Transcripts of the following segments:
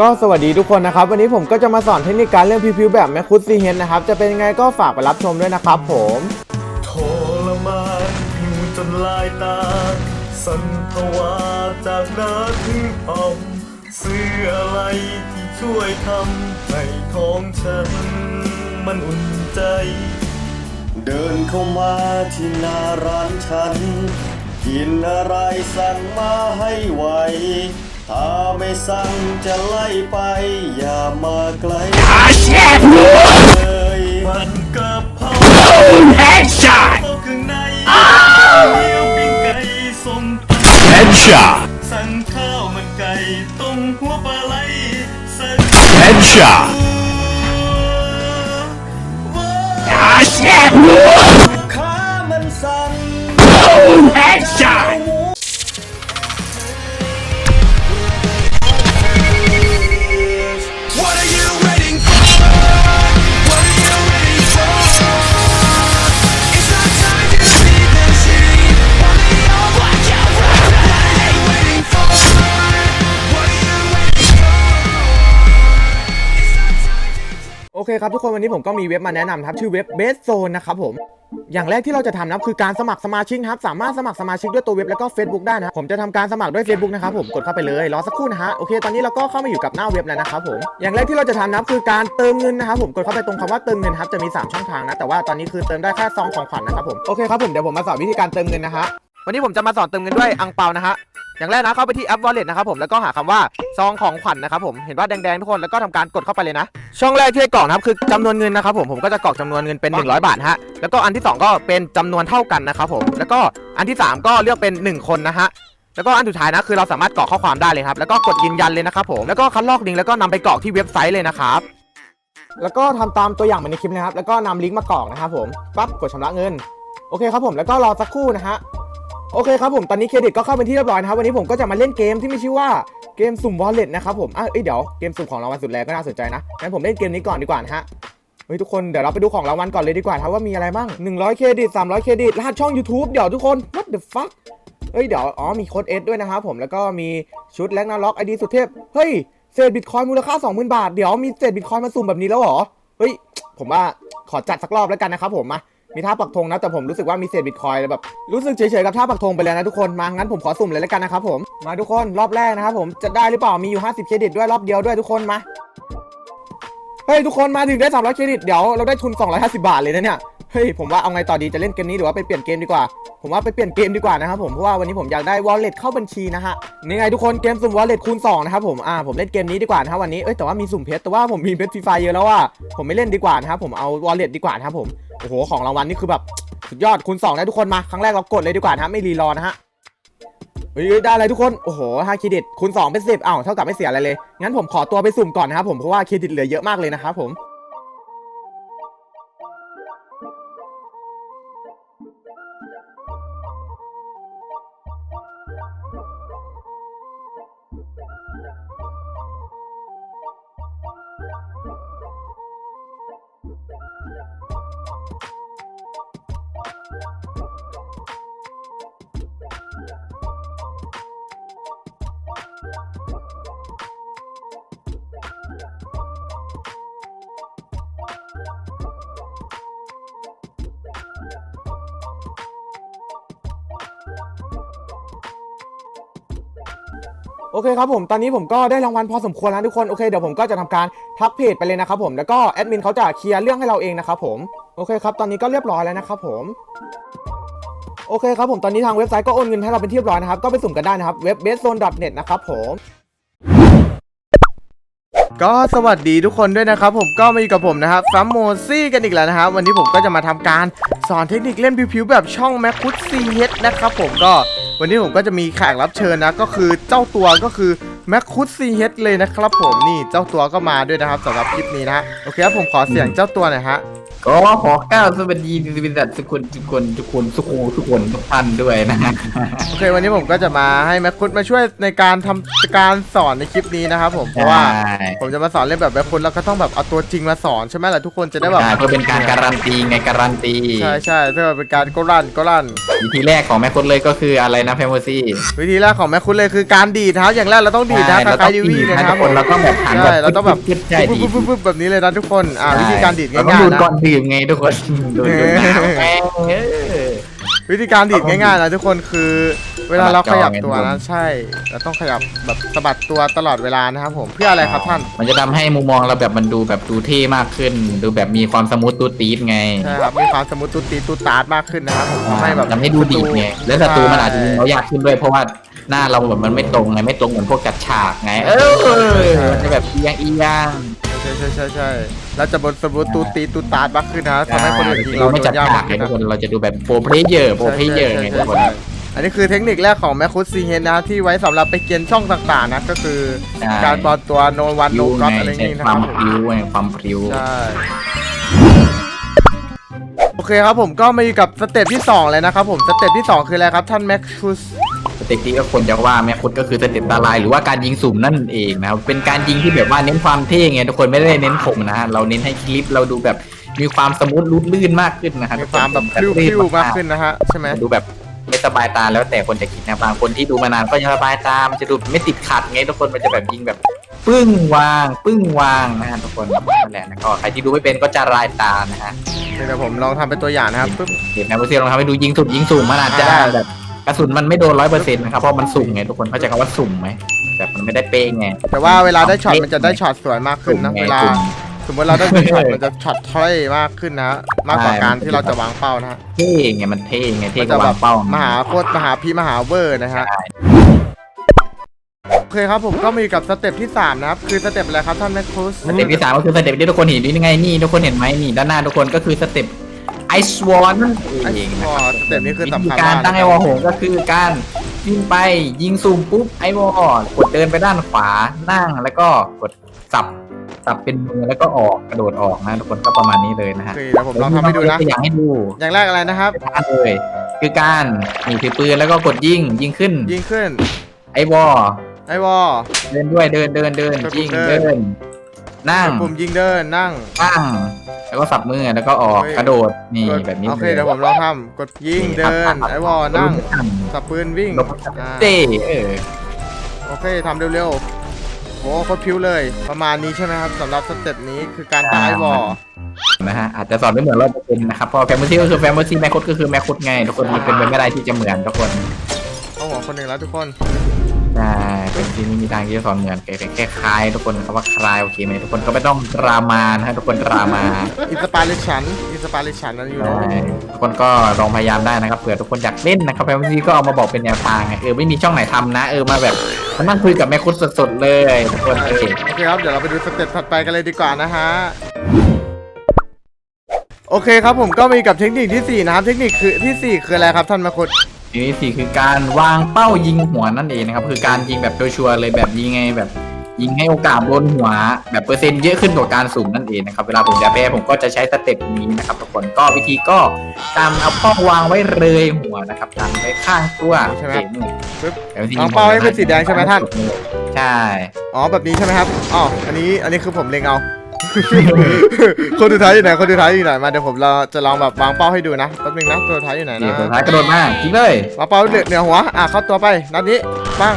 ก็สวัสดีทุกคนนะครับ วันนี้ผมก็จะมาสอนเทคนิคการเล่นพิวๆแบบแมคคุดซีเฮนนะครับ จะเป็นยังไงก็ฝากไปรับชมด้วยนะครับผมทรมานผิวจนลายตา สันภวาจากหน้าถึงอมซื้ออะไรที่ช่วยทำให้ท้องฉัน มันอุ่นใจ เดินเข้ามาที่หน้าร้านฉัน กินอะไรสั่งมาให้ไว ถ้าไม่สั่งจะไล่ไป อย่ามาไกลเลยมันกะเพรา Headshot! ข้างในเดียวปิ้งไก่ส้มตำ Headshot! สั่งข้าวมันไก่ต้มหัวปลาไหลสั่ง Headshot! ว้า Ah, shit! ลูกค้ามันสั่ง Headshot! What อเคครับทุกคนวันนี้ผมก็มีเว็บมาแนะนำครับชื่อเว็บ Best Zone นะครับผมอย่างแรกที่เราจะทำนะครับคือการสมัครสมาชิกครับสามารถสมัครสมาชิกด้วยตัวเว็บแล้วก็ Facebook ได้นะผมจะทำการสมัครด้วย Facebook นะครับผมกดเข้าไปเลยรอสักครู่นะฮะโอเคตอนนี้เราก็เข้ามาอยู่กับหน้าเว็บแล้วนะครับผมอย่างแรกที่เราจะทำนะครับคือการเติมเงินนะครับผมกดเข้าไปตรงคำว่าเติมเงินครับจะมีสามช่องทางนะแต่ว่าตอนนี้คือเติมได้แค่ซองของขวัญนะครับผมโอเคครับผมเดี๋ยวผมมาสอนวิธีการเติมเงินนะฮะ วันนี้ผมจะมาสอนเติมเงินด้วยอังเปานะฮะอย่างแรกนะเข้าไปที่แอป Wallet นะครับผมแล้วก็หาคำว่าซองของขวัญนะครับผมเห็นว่าแดงๆทุกคนแล้วก็ทำการกดเข้าไปเลยนะ ช่องแรกที่ให้กรอกนะครับคือจำนวนเงินนะครับผมผมก็จะกรอกจำนวนเงินเป็น 100 บาทฮะแล้วก็อันที่สองก็เป็นจำนวนเท่ากันนะครับผมแล้วก็อันที่สามก็เลือกเป็น 1 คนนะฮะแล้วก็อันสุดท้ายนะคือเราสามารถกรอกข้อความได้เลยครับแล้วก็กดยืนยันเลยนะครับผมแล้วก็คัดลอกลิงก์แล้วก็นำไปกรอกที่เว็บไซต์เลยนะครับแล้วก็ทำตามตัวอย่างเหมือนในคลิปนะครับแล้วก็นำลิงก์มากรอกนะครับผมปั๊บกดชำระเงินโอเคครับผมแล้วก็รอสักครู่นะฮะ โอเคครับผมตอนนี้เครดิตก็เข้าเป็นที่เรียบร้อยนะครับวันนี้ผมก็จะมาเล่นเกมที่มีชื่อว่าเกมสุ่มวอลเล็ตนะครับผมอะเอ้ยเดี๋ยวเกมสุ่มของรางวัลสุดแรงก็น่าสนใจนะงั้นผมเล่นเกมนี้ก่อนดีกว่านะฮะเฮ้ยทุกคนเดี๋ยวเราไปดูของรางวัลก่อนเลยดีกว่าครับว่ามีอะไรบ้าง100 เครดิต 300 เครดิตรหัสช่อง YouTube เดี๋ยวทุกคน what the fuck เฮ้ยเดี๋ยวอ๋อมีโค้ดเอสด้วยนะครับผมแล้วก็มีชุดแลกนาล็อกไอดีสุดเทพเฮ้ยเศษบิตคอยมูลค่า 20,000 บาทเดี๋ยวมีเศษบิตคอยมาสุ่มแบบนี้แล้วเหรอเฮ้ยผมว่าขอจัดสักรอบแล้วกันนะครับผมมา มีท่าปักธงนะ แต่ผมรู้สึกว่ามีเศษบิตคอยน์แบบ รู้สึกเฉยๆกับท่าปักธงไปแล้วนะทุกคน มา งั้นผมขอสุ่มเลยแล้วกันนะครับผม มาทุกคน รอบแรกนะครับผม จะได้หรือเปล่า มีอยู่ 50 เครดิตด้วยรอบเดียวด้วยทุกคนมา เฮ้ยทุกคนมาถึงได้300เครดิต เดี๋ยวเราได้ทุน 250 บาทเลยนะเนี่ย เฮ้ยผมว่าเอาไงต่อดีจะเล่นเกมนี้หรือว่าไปเปลี่ยนเกมดีกว่า ผมว่าไปเปลี่ยนเกมดีกว่านะครับผมเพราะว่าวันนี้ผมอยากได้ wallet เข้าบัญชีนะฮะนี่ไงทุกคนเกมสุ่ม wallet คูณ2นะครับผมอ่าผมเล่นเกมนี้ดีกว่านะครับวันนี้เอ้ยแต่ว่ามีสุ่มเพชรแต่ว่าผมมีเพชรฟรีไฟเยอะแล้วอะผมไม่เล่นดีกว่านะครับผมเอา wallet ดีกว่านะครับผมโอ้โหของรางวัลนี่คือแบบสุดยอดคูณ2ได้ทุกคนมาครั้งแรกเรากดเลยดีกว่านะไม่รีรอนะฮะเฮ้ยได้อะไรทุกคน โอ้โห5เครดิตคูณ2เป็น10อ้าวเท่ากับไม่เสียอะไรเลย งั้นผมขอตัวไปสุ่มก่อนนะครับผม เพราะว่าเครดิตเหลือเยอะมากเลยนะครับผม Oh, โอเคครับผมตอนนี้ผมก็ได้รางวัลพอสมควรแล้วทุกคนโอเคเดี๋ยวผมก็จะทำการทักเพจไปเลยนะครับผมแล้วก็แอดมินเขาจะเคลียร์เรื่องให้เราเองนะครับผมโอเคครับตอนนี้ก็เรียบร้อยแล้วนะครับผมโอเคครับผมตอนนี้ทางเว็บไซต์ก็โอนเงินให้เราเป็นที่เรียบร้อยนะครับก็ไปสุ่มกันได้นะครับเว็บ bestzone.net นะครับผมก็สวัสดีทุกคนด้วยนะครับผมก็มาอยู่กับผมนะครับฟัมโมซี่กันอีกแล้วนะครับวันนี้ผมก็จะมาทำการสอนเทคนิคเล่นผิวๆแบบช่องแมคคุดซีเฮดนะครับผมก็ วันนี้ผมก็จะมีแขกรับเชิญนะ ก็คือเจ้าตัวก็คือ แมคคุดซีเฮดเลยนะครับผมนี่เจ้าตัวก็มาด้วยนะครับสำหรับคลิปนี้นะฮะโอเคครับผมขอเสียงเจ้าตัวหน่อยฮะก็ขอก้าวสวัสดีบริษัททุกคนทุกคนทุกคนทุกคนทุกคนทุกท่านด้วยนะโอเควันนี้ผมก็จะมาให้แมคคุดมาช่วยในการทำการสอนในคลิปนี้นะครับผมเพราะว่าผมจะมาสอนเล่นแบบแมคคุดแล้วก็ต้องแบบเอาตัวจริงมาสอนใช่ไหมล่ะทุกคนจะได้แบบเพื่อเป็นการการันตีไงการันตีใช่ใช่เพื่อเป็นการก็ลั่นก็ลั่นวิธีแรกของแม่คนเลยก็คืออะไรนะแฟมโมซี่วิธีแรกของแม่คุณเลยคือการดีดครับอย่างแรกเราต้องปีดนะคใช่ล้ายๆดิวี่เลยนะครับทุกคนเราต้องแบบหันใช่เราต้องแบบปึ๊ใช่ดีปุ๊บปุ๊บปุ๊บแบบนี้เลยนะทุกคนอ่าวิธีการดีดเราง่ายต้องดูๆนะก่อนดื่มไงทุกคนดูดูน้ำแม่งเออวิธีการดีดง่ายๆนะทุกคนคือ เวลาเราขยับตัวสะบันะดจอไงใช่เราต้องขยับแบบสะบัดตัวตลอดเวลานะครับผมเพื่ออะไรครับท่าน มันจะทำให้มุมมองเราแบบมันดูแบบดูเท่มากขึ้น ดูแบบมีความสมูทตูดตีดไงใช่ครับมีความสมมติตุตีตุตาร์ดมากขึ้นนะครับผมทำให้แบบทำให้ดูดีไงแล้วศัตรูมันอาจจะยิงเรายากขึ้นด้วยเพราะว่า หน้าเราแบบมันไม่ตรงไงไม่ตรงเหมือนพวกจัดฉากไง เออมันจะแบบเอียงเอียงใช่ใช่ใช่ใช่เราจะบนสมมติตุตีตุตาร์ดมากขึ้นนะทำให้คนอื่นยิงเราเราไม่โดจัดนยากากฉามไงขึ้นทุนะกคนเราจะดูแบบโปรเพลเยอร์โปรเพลเยอร์ไงทุกคนอันนี้คือเทคนิคแรกของแมคคุสซีเฮนนะที่ไว้สำหรับไปเกียนช่องต่างๆนะก็คือใช่การปลอมตัวโนวันโนพริ้วก็อไงอะไรใช้นี่นะคควารัมบผมพริ้วไงความพริ้วใช่โอเคครับผมก็มาอยู่กับสเต็ปที่ 2 เลยนะครับผมสเต็ปที่ 2 คืออะไรครับท่านแม็กคุส สเต็ปที่ก็คนจะว่าแม่คุดก็คือสเต็ปตาลายหรือว่าการยิงสุ่มนั่นเองนะครับเป็นการยิงที่แบบว่าเน้นความเท่ไงทุกคนไม่ได้เน้นผมนะฮะเราเน้นให้คลิปเราดูแบบมีความสมูทรูดลื่นมากขึ้นนะฮะมีความแบบพลิ้วๆมากขึ้นนะฮะใช่ไหมดูแบบไม่สบายตาแล้วแต่คนจะคิดนะบางคนที่ดูมานานก็ยังสบายตามันจะดูไม่ติดขัดไงทุกคนมันจะแบบยิงแบบปึ้งวาง ปึ้งวางนะฮะทุกคนนั่นแหละนะก็ใครที่ดูไม่เป็นก็จะรายตานะฮะเดี๋ยวผมลองทำเป็นตัวอย่างนะครับปึ๊บเดี๋ยวแมวเซียลองทำให้ดูยิงสุดยิงสูงมันอาจจะได้แบบ กระสุนมันไม่โดนร้อยเปอร์เซ็นต์นะครับเพราะมันสุ่มไงทุกคนเข้าใจคำว่าสุ่มไหมแบบมันไม่ได้เป๊ะไง แต่ว่าเวลาได้ช็อตมันจะได้ช็อตสวยมากขึ้นนะสุ่มไงเวลาสุ่มสมมติเราได้ยิงช็อตมันจะช็อตถ้อยมากขึ้นนะฮะมากกว่าการที่เราจะวางเป้านะฮะเท่ไงมันเท่ไงเท่มันกจะว่าแบวาบงเป้ามหาโคตรมหาพีมหาเวอร์นะฮะใช่โอเคครับผมก็มีกับสเต็ปที่สามนะครับ คือสเต็ปอะไรครับท่านแม็กคุสสเต็ปที่สามก็คือสเต็ปที่ทุกคนเห็นนี่ไงนี่ทุกคนเห็นไหมนี่ด้านหน้าทุกคนก็คือสเต็ป ไอสวอนนั่นเองนะอ๋อครับสเต็ปนี้คือวิสำธีคัญการมากตั้งไอวอลโหงก็คือการยิงไปยิงซูมปุ๊บไอวอลกดเดินไปด้านขวานั่งแล้วก็กดสับสับเป็นมือแล้วก็ออกกระโดดออกนะทุกคนก็ประมาณนี้เลยนะโอฮะเคเดี๋ยวผมลองทำให้ดูนะ ตัวอย่างให้ดูอย่างแรกอะไรนะครับท่าเลยคือการนี่ถือปืนแล้วก็กดยิงยิงขึ้นยิงขึ้นไอวอลไอวอล เดินด้วยเดินเดินเดินกดปุ่มยิงเดิน เดิน นั่งปุ่มยิงเดินนั่งตั้งแล้วก็สับมือแล้วก็ออกเฮ้ยกระโดดนี่กดแบบนี้โอเคลเดี๋ยวผมลองทำกดยิงเดินไอวอลนั่งสับปืนวิ่งอ่าเต้เออโอเคทำเร็วๆโอ้โคตรพิ้วเลย ประมาณนี้ใช่ไหมครับสำหรับสเต็ปนี้คือการตั้งไอวอลนะฮะอาจจะสอนไม่เหมือนร้อยเปอร์เซ็นต์นะครับเพราะแฟมซี่ก็คือแฟมซี่แมคคดก็คือแมคคดไงทุกคนมันเป็นไปไม่ได้ที่จะเหมือนทุกคนต้องหัวคนหนึ่งแล้วทุกคน ใช่เป็นที่ไม่มีทางที่จะสอนเหมือนแค่แค่คลายทุกคนคำว่าคลายโอเคไหมทุกคนก็ไม่ต้องดรามานะฮะทุกคนดรามาอินสปาเรชันอินสปาเรชันนั่นอยู่ใช่เนาะทุกคนก็ลองพยายามได้นะครับเผื่อทุกคนอยากเล่นนะครับแฟมซี่ก็เอามาบอกเป็นแนวทางไงเออไม่มีช่องไหนทำนะ เออมาแบบมานั่งคุยกับแม่คุดสดๆเลยทุกคนเออ โอเคครับ เดี๋ยวเราไปดูสเต็ปถัดไปกันเลยดีกว่านะฮะ โอเคครับผมก็มีกับเทคนิคที่ 4 นะครับ เทคนิคคือที่ 4 คืออะไรครับท่านมาคุด ทีนี้สี่คือการวางเป้ายิงหัวนั่นเองนะครับ คือการยิงแบบชัวร์ๆเลยแบบยิงไงแบบ ยิงให้โอกาสโดนหัว แบบเปอร์เซ็นต์เยอะขึ้นกว่าการสุ่มนั่นเองนะครับ เวลาผมจะแพ้ผมก็จะใช้สเต็ปนี้นะครับทุกคนก็วิธีก็การเอาเป้าวางไว้เลยหัวนะครับดันไว้ข้างตัวใช่ไหมโอเคนี่ปึ๊บดี๋ยวที่วางเป้าให้เป็นสีแดงใช่ไหมท่าน ใช่ อ๋อแบบนี้ใช่ไหมครับ อ๋อ อันนี้ อันนี้คือผมเล็งเอา คนสุดท้ายอยู่ไหนคนสุดท้ายอยู่ไหนมาเดี๋ยวผมเราจะลองแบบวางเป้าให้ดูนะแป๊บนึงนะตัวสุดท้ายอยู่ไหนนี่นะสุดท้ายกระโดดมายิงเลยวางเป้าเหนือเหนือหัวอะเข้าตัวไปนัดนี้ปั้ง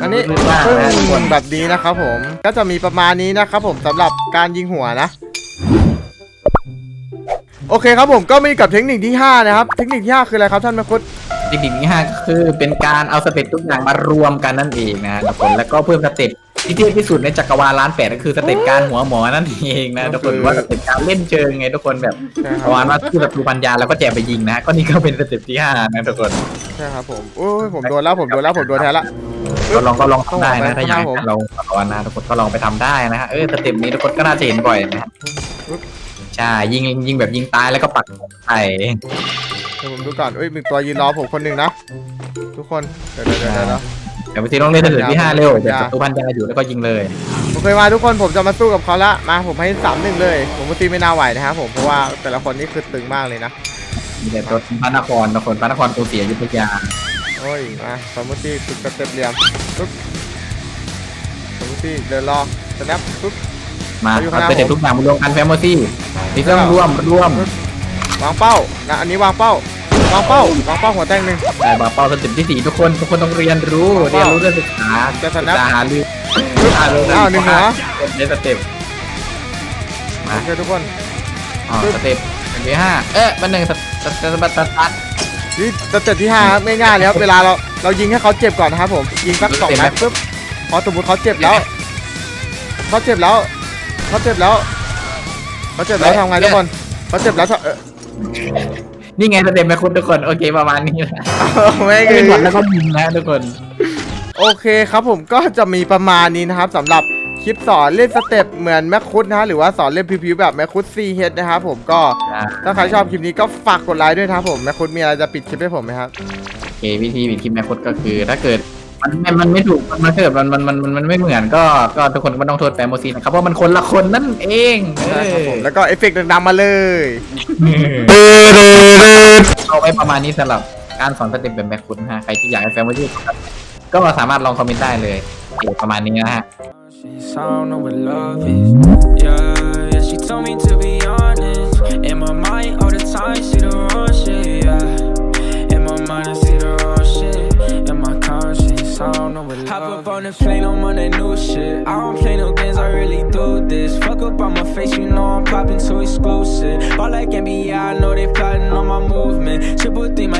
อันนี้ลึกมากปึ้นะทุกคนงแบบนี้นะครับผมก็จะมีประมาณนี้นะครับผมสำหรับการยิงหัวนะโอเคครับผมก็มีกับเทคนิคที่ 5 นะครับ เทคนิคที่ 5 คืออะไรครับท่านแมคุดเทคนิคที่ห้าก็คือเป็นการเอาสเต็ปทุกอย่างมารวมกันนั่นเองนะทุกคนแล้วก็เพิ่มสเต็ป ที่เท่ที่สุดในจักรวาลล้านแปดก็คือสเต็ปการหัวหมอนั่นเองนะทุกคนหรือว่าสเต็ปการเล่นเชิงไงทุกคนแบบใช่คปรับระมาณว่าคือศัตรูพันยาแล้วก็แจกไปยิงนะก็นี่ก็เป็นสเต็ปที่ห้านะทุกคนใช่ครับผมโอ้ยผมโดนแล้วผมโดนแล้วผมโดนแทนละก็ลองก็ลองทำได้นะเข้าถ้าอยากผมให้เราสอนนะทุกคนก็ลองไปทำได้นะฮะเออสเต็ปนี้ทุกคนก็น่าจะเห็นบ่อยนะฮะใช่ยิงยิงแบบยิงตายแล้วก็ปักไข่เดี๋ยวผมดูก่อนเอ้ยมีตัวยืนรอผมคนหนึ่งนะทุกคนเดี๋ยวเดี๋ยวเดี๋ยว เดี๋ยวเดี๋ยวไปทีต้องเล่นสเต็ปที่ห้าเร็วเดี๋ยวศัตรูพันยาอยู่แล้วก็ยิงเลยโอเคมาทุกคนผมจะมาสู้กับเขาละมาผมให้สามหนึ่งเลย ผมว่าตีไม่น่าไหวนะครับผมเพราะว่าแต่ละคนนี่คือตึงมากเลยนะมีแต่ตัวพระนครนครพระนครตัวเสียอยุธยาโอ้ยมาสมุตีฝึกสเต็ปเหลี่ยมปุ๊บสมุตีเดินรอสแนปปุ๊บมาเขาอยู่ข้างหเอาน้าสเต็ปทุกอย่างมารวมกันแฟมโมซี่นี่ต้องรวมรวม วางเป้านะอันนี้วางเป้า วางเป้าวางเป้าหัวแตงหนึ่ง แต่บาเป้าสเต็ปที่สี่ทุกคนทุกคนต้องเรียนรู้เรียนรู้เรื่องศึกษาจะสศึกนับษาหารือหารืออ้าวหนึ่งหัว ในสเต็ปโอเคทุกคนอ๋อสเต็ปสเต็ปที่ห้าเอ๊ะมันหนึ่งสเต็ปสเต็ปสเต็ปสเต็ปนี่สเต็ปที่ห้าครับง่ายๆเลยครับเวลาเราเรายิงให้เขาเจ็บก่อนนะครับผมยิงสักสองนัดปุ๊บพอสมมติเขาเจ็บแล้วเขาเจ็บแล้วเขาเจ็บแล้วเขาเจ็บแล้วทำไงทุกคนเขาเจ็บแล้วเออ นี่ไงสเต็ปแม่คุณทุกคนโอเคประมาณนี้แหละไม่เป็นหวัดไงแล้วก็ยิงนะทุกคน โอเคครับผมก็จะมีประมาณนี้นะครับสำหรับคลิปสอนเล่นสเต็ปเหมือนแมคคุดนะฮะหรือว่าสอนเล่นพิวๆแบบแมคคุดซีเฮดนะครับผมก็อ่าถ้าใครชอบคลิปนี้ก็ฝากกดไลค์ด้วยนะครับผมแมคคุดมีอะไรจะปิดคลิปให้ผมไหมครับ โอเควิธีวิธีแม่คุณก็คือ ถ้าเกิด มันมันมันไม่ถูกมันมันเกิดมันมันมันมันมันไม่เหมือนก็ก็ทุกคนก็ไม่ต้องโทษแปมโมซีนะครับเพราะมันคนละคนนั่นเองใช่ครับผมแล้วก็เอฟเฟกต์ดังๆมาเลยเอาไว้ประมาณนี้สำหรับการสอนสเต็ปแบบแม่คุณนะฮะใครที่อยากให้แฟนโมซีก็สามารถลองคอมเมนต์ได้เลยโอเคประมาณนี้นะฮะ I don't know what love is. Yeah, yeah, plane, I'm on that new shit. I don't play no games, I really do this. Fuck up on my face, you know I'm popping too exclusive. All like NBA, I know they plotting on my movement. Triple thing, my